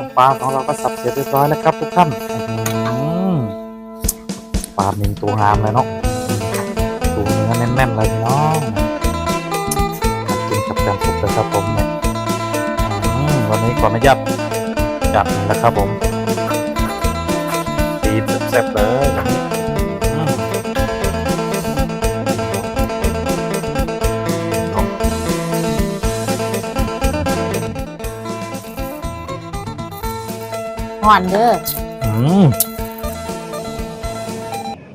ต้มปลาของเราก็สับเสร็จเรียบร้อยแล้วครับ ทุกท่านอื้อหือปลาหนึ่งตัวงามเลยเนาะตัวเนื้อแน่นๆเลยเนาะกินกับแกงสุกเลยครับผมเนี่ยอื้อหือวันนี้ขออนุญาตจัดนะครับผมตีแซ่บเลย หวานเด้ออืม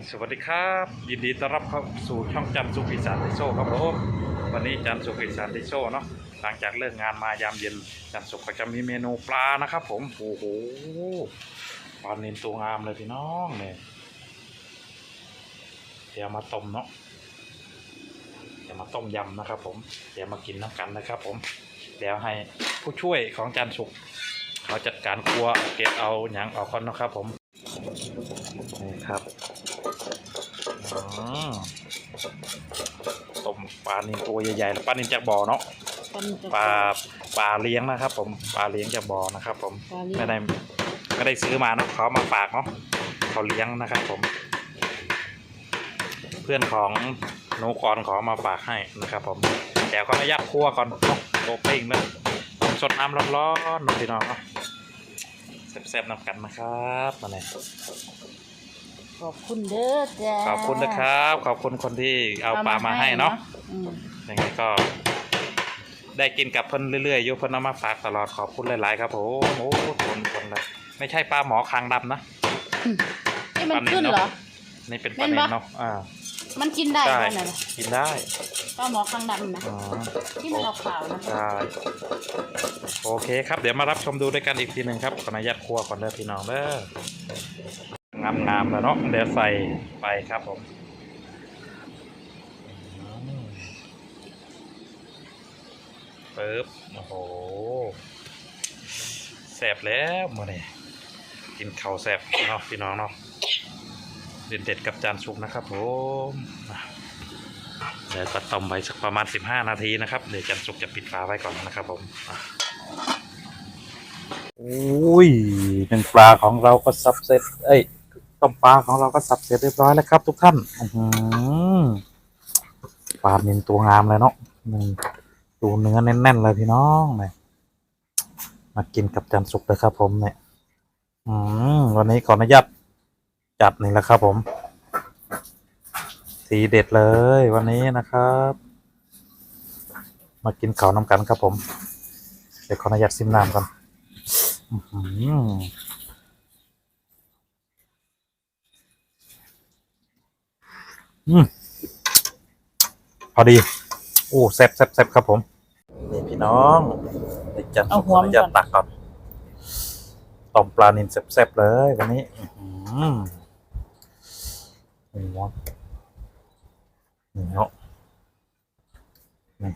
สวัสดีครับ ยินดีต้อนรับเข้าสู่ช่องจันทร์สุขอีสานทิโซครับผมวันนี้จันทร์สุขอีสานทิโซเนาะหลังจากเลิกงานมายามเย็นจันทร์สุขก็จะมีเมนูปลานะครับ ผมโอ้โหปลานินตัวงามเลยพี่น้องเนี่ยเดี๋ยวมาต้มเนาะเดี๋ยวมาต้มยำนะครับ ผมเดี๋ยวมากินน้ำกันนะครับ ผม เดี๋ยวให้ผู้ช่วยของจันทร์สุข การครัวเก็บเอาหยังเอาคอนนะครับผมนี่ครับอ๋อต้มปลานินตัวใหญ่ๆปลานินจากบ่อเนาะปลาปลาเลี้ยงนะครับ ผมปลาเลี้ยงจากบ่อนะครับ ผมปลาเลี้ยงไม่ได้ไม่ได้ซื้อมาเนาะเขามาฝากเนาะเขาเลี้ยงนะครับ ผม เพื่อนของโนกรขอมาฝากให้นะครับ ผมเดี๋ยวขออนุญาตคั่วก่อนเนาะโตเป้งเลยสดน้ำร้อนๆหน่อยพี่น้องเนาะ แซ่บๆนำกันนะครับมาเลยขอบคุณเด้อจ้าขอบคุณนะครับ ขอบคุณคนที่เอาปลามาให้เนาะอืมยังไงก็ ได้กินกับเพิ่นเรื่อยๆอยู่เพิ่นเอามาฝากตลอดขอบคุณหลายๆครับผมโอ้คนคนเลยไม่ใช่ปลาหมอคางดำนะนี่มันปลานิลขึ้นเนอะเหรอ นี่เป็นปแม่ลานเนปะเนาะอ่า มันกินได้ใช่ ไหมน่ะกินได้ปลาหมอคางดำนะอ๋อที่มันออกขาวนะใช่โอเคครับ เดี๋ยวมารับชมดูด้วยกันอีกทีหนึ่งครับขออนุญาตครัวก่อนเด้อพี่น้องเด้องามๆแล้วเนาะเดี๋ยวใส่ไปครับผมอืมปึ๊บโอ้โหแสบแล้วมื่อนี้กินข้าวแสบเนาะพี่น้องเนาะ เด็ดๆกับจานสุกนะครับผมเดี๋ยวก็ต้มไปสักประมาณ 15 นาทีนะครับ เดี๋ยวจานสุกจะปิดฝาไว้ก่อนนะครับผมอุ้ยหนึ่งปลาของเราก็สับเสร็จเอ้ยต้มปลาของเราก็สับเสร็จเรียบร้อยแล้วครับ ทุกท่านปลาเนินตัวงามเลยเนาะหนึ่งตัวเนื้อแน่น ๆ เลยพี่น้องเนี่ยมากินกับจานสุกเลยครับผมเนี่ยอืมวันนี้ขออนุญาต จัดนี่แหละครับ ผมทีเด็ดเลยวันนี้นะครับ มากินข้าวน้ำกันครับ ผม เดี๋ยวขออนุญาตซิมน้ำก่อนอื้อหืออืมพอดี โอ้แซ่บแซ่บแซ่บครับ ผมนี่พี่น้องเดี๋ยวจัดขออนุญาตตักก่อนต้มปลานินแซ่บๆเลยวันนี้ อื้อ หือนี่เนาะนี่เนาะนี่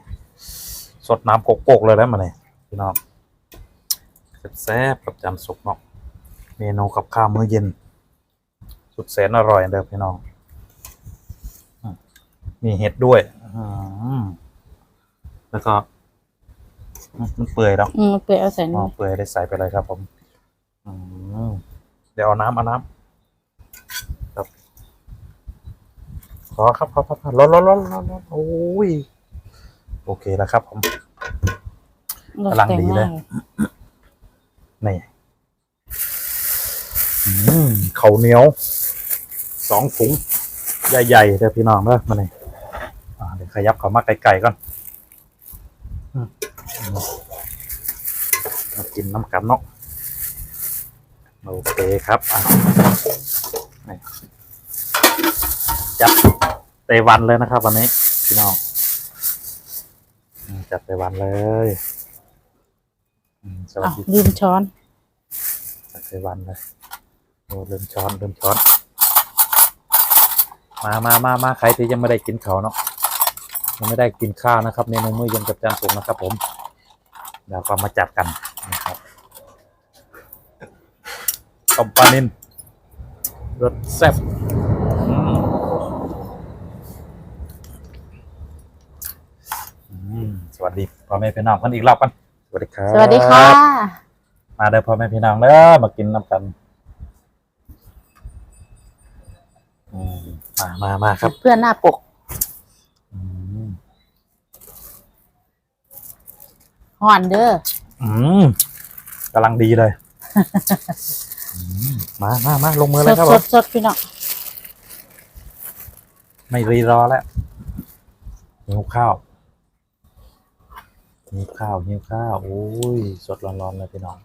สดน้ำโกกๆเลยแล้วมาเนี่ยพี่น้องแซ่บๆกับจานสุกเนาะเมนูกับข้าวมื้อเย็น สุดแสนอร่อยเด้อพี่น้องอืมมีเห็ดด้วยอื้อหือแล้วก็อืมมันเปื่อยแล้วอืมเปลือยเอาใส่อ๋อนี่เปื่อยได้ใส่ไปเลยครับผมอืมเดี๋ยวเอาน้ำเอาน้ำครับ ขอครับขอครับร้อนร้อนร้อนร้อนร้อนโอ้ยโอเคแล้วครับผมกำลังดีเลยนี่อืมข้าวเหนียวสองถุงใหญ่ๆเด้อพี่น้องเด้อมาเลยอ่าเดี๋ยวขยับเขามาไกลๆก่อนอืมมากินน้ำกันเนาะโอเคครับอะนี่จัด เตวันเลยนะครับ วันนี้พี่น้องอืมจัดเตวันเลยอืมสวัสอ้าวดีลืมช้อนจัดเตวันเลยโอ้เริ่มช้อนเริ่มช้อน มามามามาใครที่ยังไม่ได้กินเขาวเนาะยังไม่ได้กินข้าวนะครับเมนูมื้อเย็นกับจานสุกนะครับ ผมเดี๋ยวก็มาจัดกันนะครับต้มปลานินรสแซ่บอืมอืมสวัสดี พ่อแม่พี่น้องกันอีกรอบกันสวัสดีครับ สวัสดีค่ะ มาเด้อพ่อแม่พี่น้องเด้อมากินน้ำกันอืมมามามาครับ เพื่อนหน้าปก อืมหอนเด้อ อืมกำลังดีเลยอืมมามามาลงมือสเลยดครับสผดมสดพี่น้อง ไม่รีรอแล้วหิวข้าว หิวข้าวหิวข้าว โอ้ย สดร้อนๆเลยพี่น้อง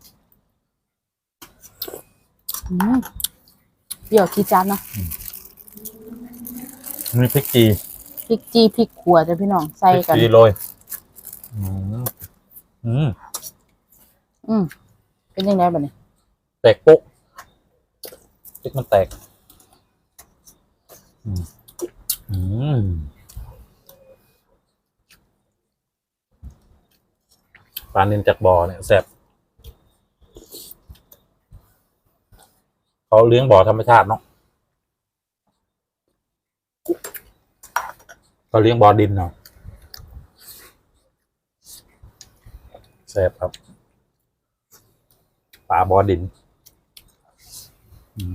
อืมเปรี้ยวขี้จัดเนาะมีพริกจีพริกจีพริกขัวจ้ะพี่น้องใส่พริกกัน จีโรยอืมอืมอืมเป็นยังไงบ้าเนี่ยแตกปุ๊กพริกมันแตก อืมอืม ปลานินจากบ่อเนี่ยแซ่บเขาเลี้ยงบ่อธรรมชาติเนาะเขาเลี้ยงบ่อดินเนาะแซ่บครับปลาบ่อดิน อืม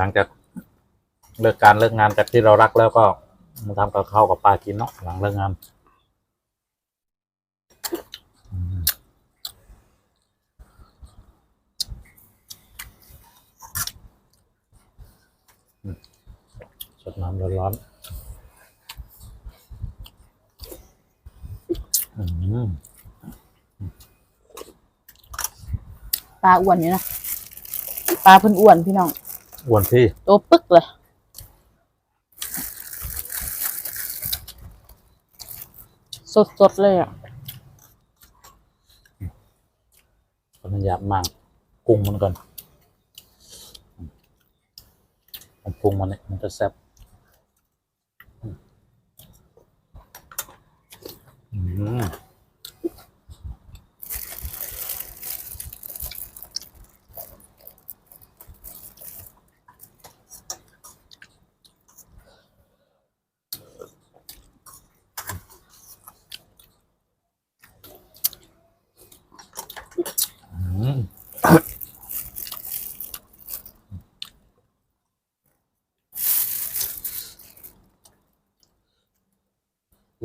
หลังจากเลิกการเลิกงานจากที่เรารักแล้วก็มาทำกับข้าวกับปลากินเนาะหลังเลิกงานสดน้ำร้อนๆอืมปลาอ้วนอยู่นะปลาเพิ่นอ้วนพี่น้อง อ้วนพี่ตัวปึ๊กเลยสดสดๆเลยอะคนมันหยาบมากกุ้งมันก่อนผมปรุงมันเนี่ยมันจะแซ่บอืมอืม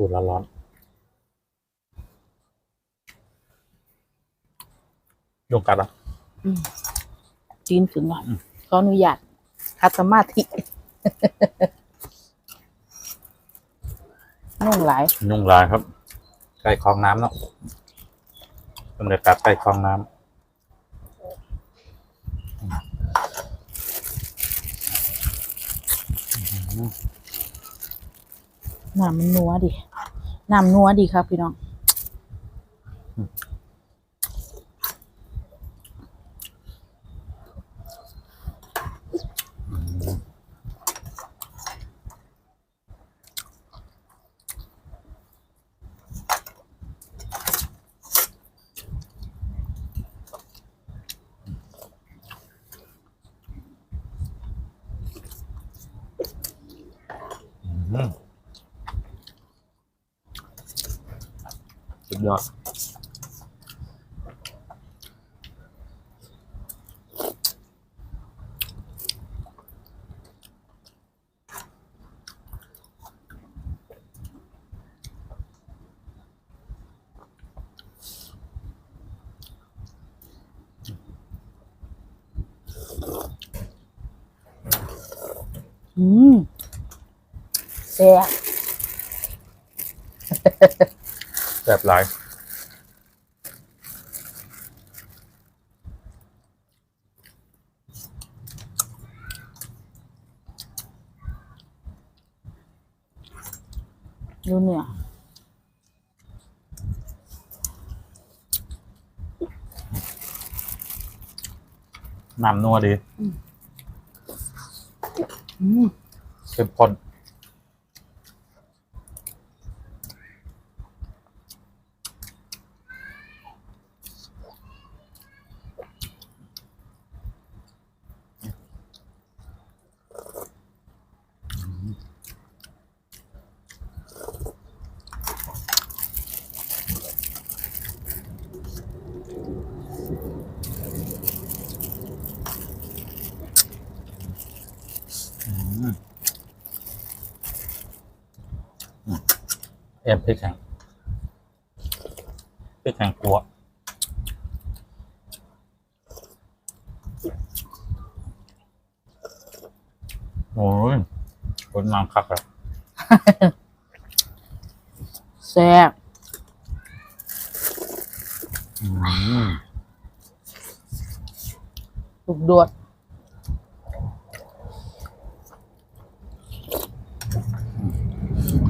อูดร้อนๆยุงกัดอะจีนถึงก่อนขออนุญาตคัดสมาธินุ่งหลายยุงลายครับใกล้คลองน้ำเนาะบรรยากาศใกล้คลองน้ำ น้ำมันนัวดิน้ำนัวดีครับพี่น้อง ยอดอืมแซ่บ แซ่บหลายดูเนื้อน้ำนัวดีอืมเข้มข้น เอ็มพริกแข็งพริกแข็งกัวโอ้ยคนนางคักอะแซ่บอืมลูกโดด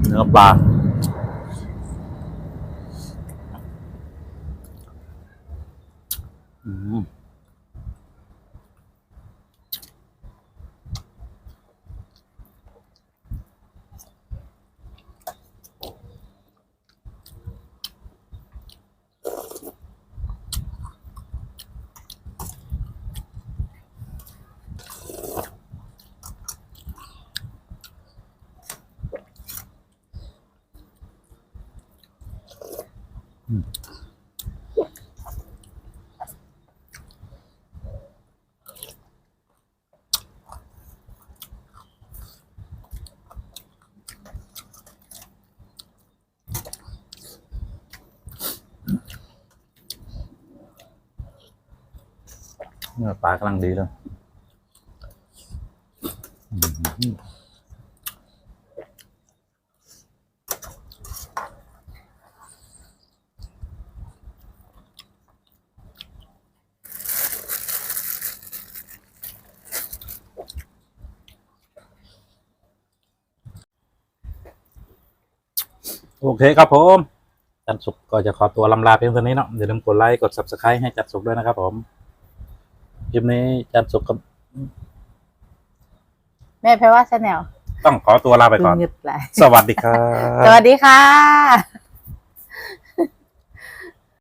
เนื้อปลาอืมเนื้อปลากำลังดีเลยโอเคครับผมจันสุกก็จะขอตัวลำลาเพียงเท่านี้เนาะอย่าลืมกดไลค์ กด subscribe ให้จันสุกด้วยนะครับผม ลิปนี้จันสุกก็แม่แพรว่าชาแนลต้องขอตัวลาไปก่อนงึดหลายสวัสดีครับ สวัสดีค่ะ